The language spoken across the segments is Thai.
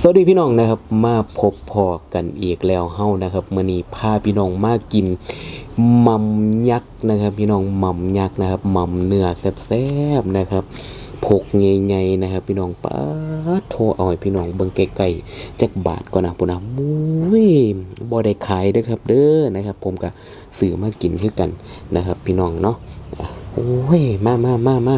สวัสดีพี่น้องนะครับมาพบพอกันอีกแล้วเฮานะครับมือนี้พาพี่น้องมากินมัมยักษ์นะครับพี่น้องมัมยักษ์นะครับมัมเนื้อแซ่บๆนะครับพกใหญ่ๆนะครับ พี่น้องป้าโทรเอาให้พี่น้องเบิ่งไกลๆจักบาทก่อนนะพุ่นนะมุ้ยบ่ได้ขายด้อครับ เด้อนะครับ ผมก็ซื้อมากินคือกันนะครับ พี่น้องเนาะอะโอ้ยมามามามา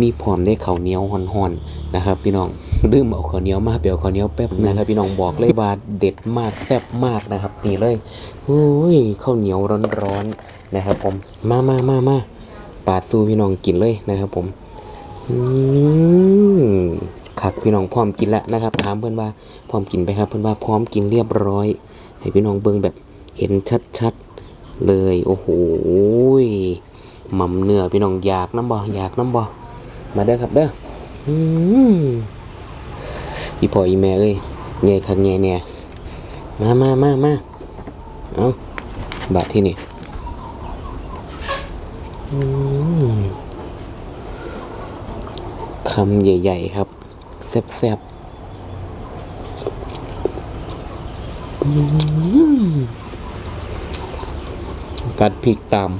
มีพร้อมได้ข้าวเหนียวห่อนๆนะครับ พี่น้อง ลืมเอาข้าวเหนียวมาเปียวข้าวเหนียวแป๊บนะครับพี่น้องบอกเลยว่าเด็ดมากแซ่บมากนะครับนี่เลยโอ้ยข้าวเหนียวร้อนๆนะครับ ผมมามามามาปาดสู้พี่น้องกินเลยนะครับ ผมอืมขักพี่น้องพร้อมกินแล้วนะครับถามเพื่อนว่าพร้อมกินไปครับ เพื่อนว่าพร้อมกินเรียบร้อย ให้พี่น้องเบิ่งแบบเห็นชัดๆเลยโอ้โหหม่ำเนื้อพี่น้องอยากน้ำบ่อยากน้ำบ่มาเด้อครับเด้อ อีพ่ออีแม่เอ้ยใหญ่คักใหญ่เนี่ยมามามามาเอาบาทที่นี่คำใหญ่ ๆ ครับแซ่บๆกัดพริกตาม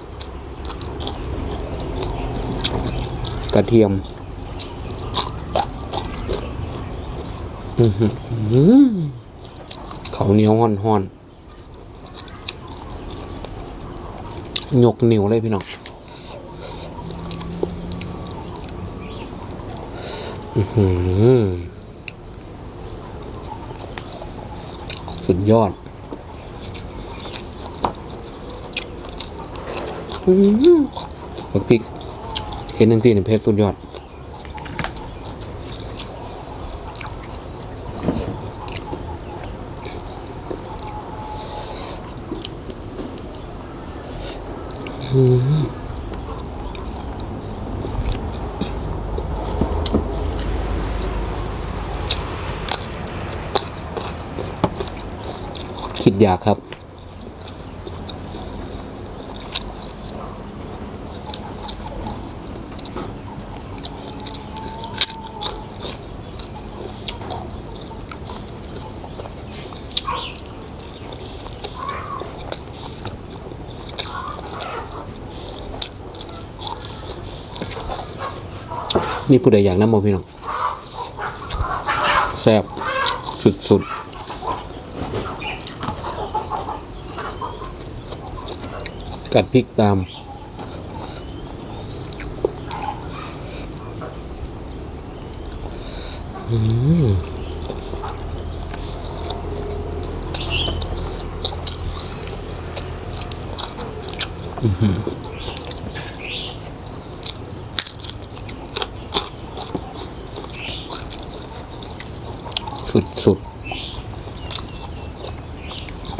กระเทียม อื้อหือข้าเหนียวห่อนห่อนๆยกนิ้วเลยพี่น้องอือหือสุดยอดอือหือบักพริกเห็นหนึ่งทีนี่เพชรสุดยอด คิดอยากครับ นี่ผู้ใดอยากน้ำมพี่น้องแซ่บสุดๆกัดพริกตาม อืมอื้อหือ สุดๆ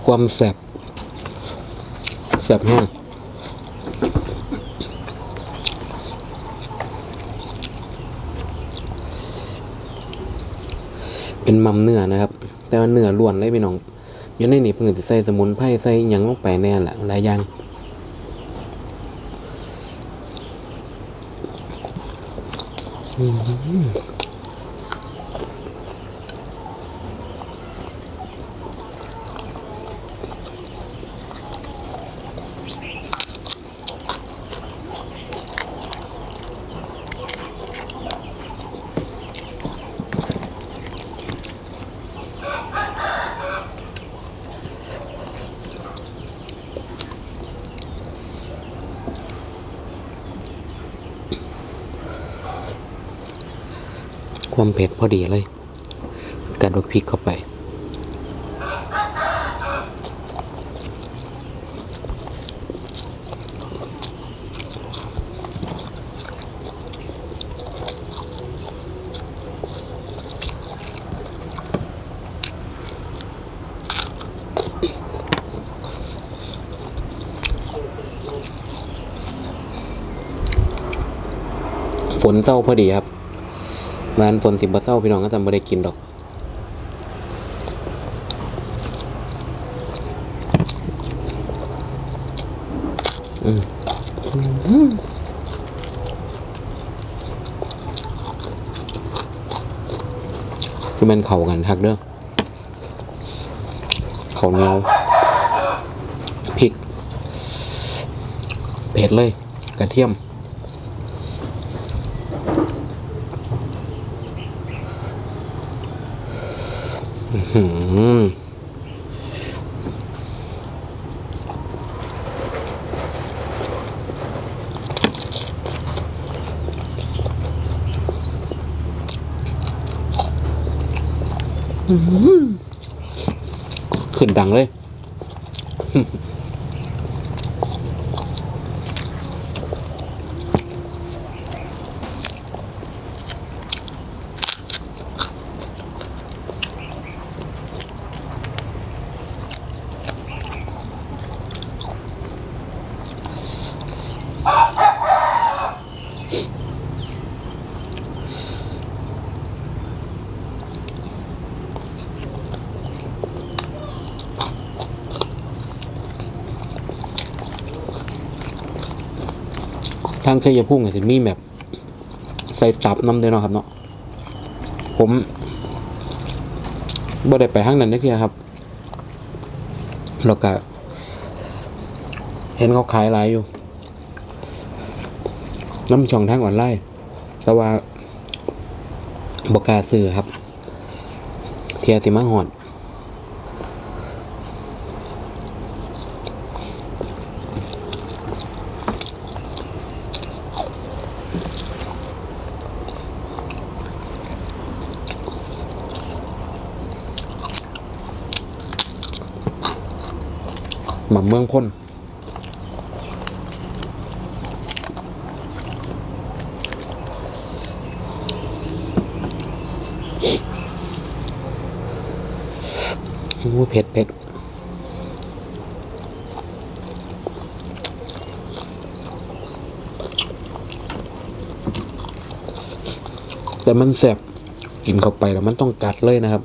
ความแสบแสบแห้งเป็นมัมเนื้อนะครับ แต่ว่าเนื้อล้วนเลยพี่น้องยังในนี่เพิ่งจะใส่สมุนไพรใส่ยังลงไปแน่แหละหลายอย่าง ความเผ็ดพอดีเลย กัดลูกพริกเข้าไป ฝนเศร้าพอดีครับ มานฝนสิบ่เศร้าพี่น้องก็จำไม่ได้กินดอกอืมคือมันเข่ากันทักเด้อเข้าเหนียวพริก เผ็ดเลย กระเทียม อื้อหืออื้อหือ ขึ้นดังเลยางชัยภูมิก็สิมีแบบ ใส่จับน้ำด้วยเนาะครับเนาะผมบ่ได้ไปห้างนั้นนี่คือครับแล้วก็เห็นเขาขายหลายอยู่ น้ำช่องทางออนไลน์แต่ว่าบกาซื้อครับ เทียสิมาหอด หม่ำเมืองพ้นโอ้เผ็ดเผ็ดแต่มันแสบกินเข้าไปแล้วมันต้องกัดเลยนะครับ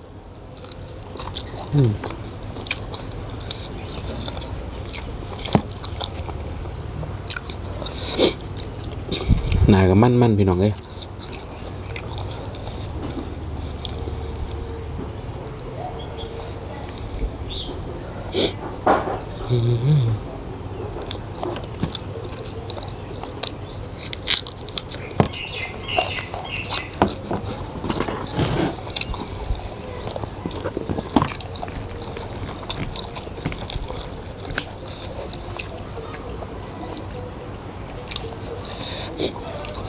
หนากับมั่นมั่นพี่น้องเอ้ยอืม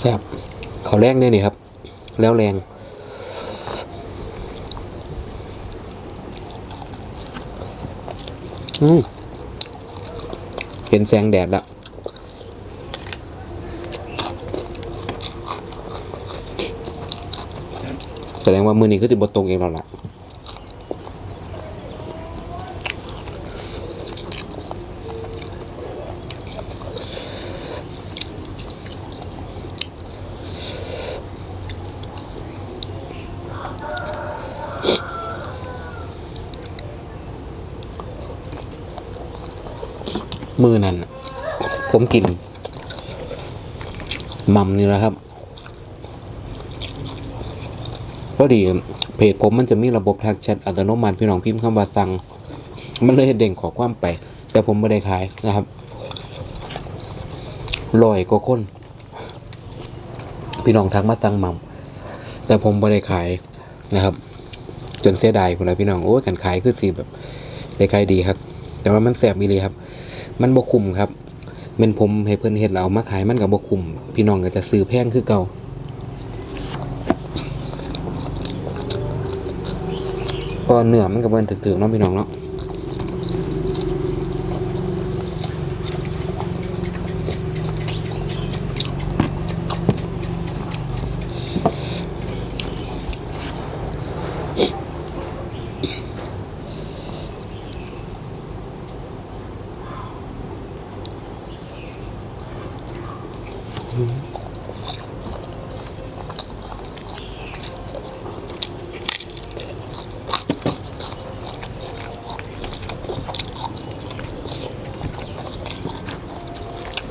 แซ่บเขาแรงเนี่ยนี่ครับ แล้วแรงอืมเห็นแสงแดดแล้วแสดงว่ามือนี้ก็จะบตรงเองแล้วล่ะ มือนั้นผมกินมัมนี่แหละครับพอดีเพจผมมันจะมีระบบทักแชทอัตโนมัติพี่น้องพิมพ์คำว่าสั่งมันเลยเด้งขอความไป แต่ผมไม่ได้ขายนะครับลอยก็คนพี่น้องทักมาสั่งมัมแต่ผมไม่ได้ขายนะครับ จนเสียดายคนละพี่น้องโอ้กันขายคือสีแบบได้ขายดีครับ แต่ว่ามันแสบมีเลยครับ มันบกคุมครับเป็นผมให้เพิ่นเห็ดเอามาขายมันกับบกคุม พี่น้องก็จะซื้อแพงคือเก่าเพอเนื้อมันก็บ่ถึกๆเนาะพี่น้องเนาะ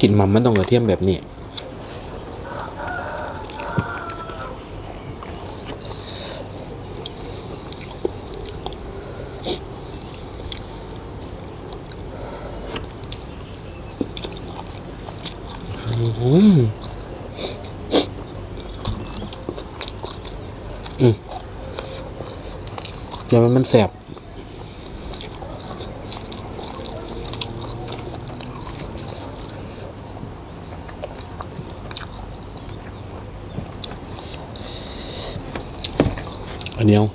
กินมันมันต้องกระเทียมแบบนี้อืมอืมแต่มันมันแสบ อันเดียว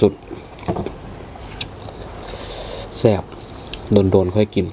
สุดๆแซ่บโดนๆค่อยกิน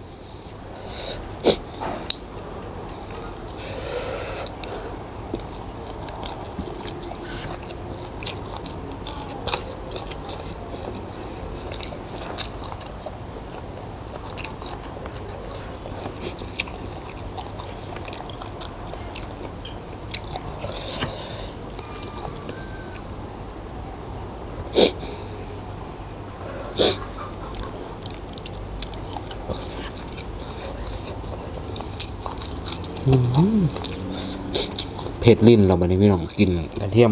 เผ็ ดลิ้นเราบันนี้พี่น้องกินกระเทียม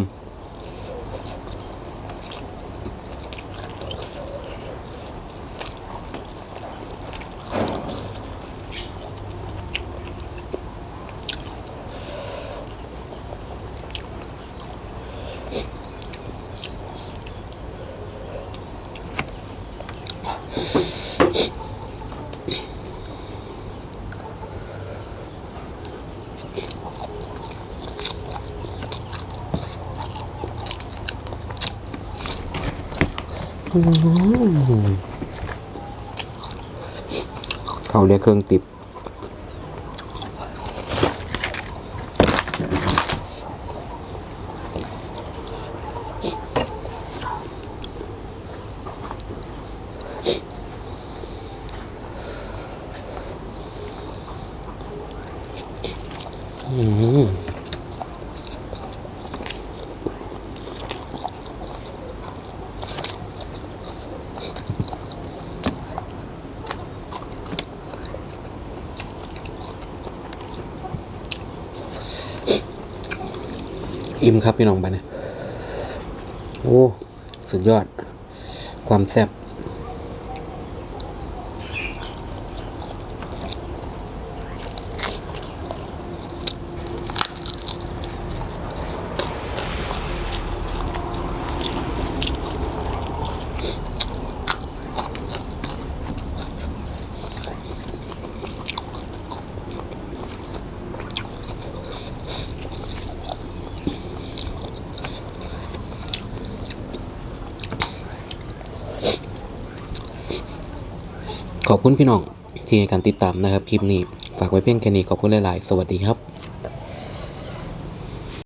เขาเรียกเครื่องติบ อืม อิ่มครับพี่น้องไปเนี่ยโอ้ สุดยอด ความแซ่บ ขอบคุณพี่น้องที่ให้การติดตามนะครับคลิปนี้ ฝากไว้เพียงแค่นี้ขอบคุณหลาย ๆ สวัสดีครับ